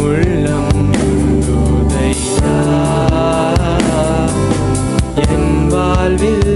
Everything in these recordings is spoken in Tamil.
உள்ளம் உதையா என் வாழ்வில்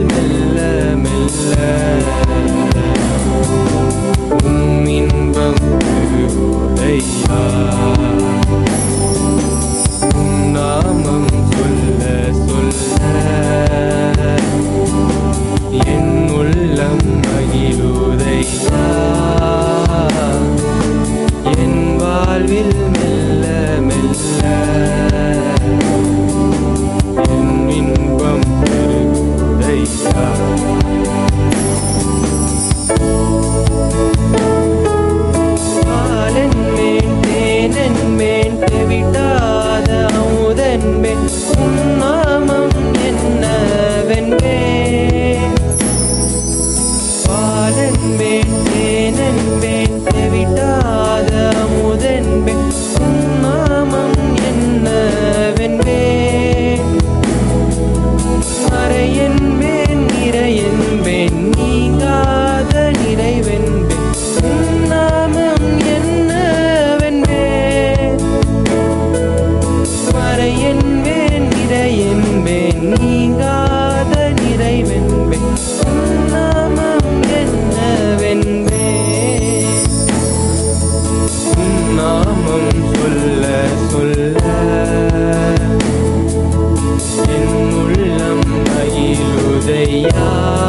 Yeah.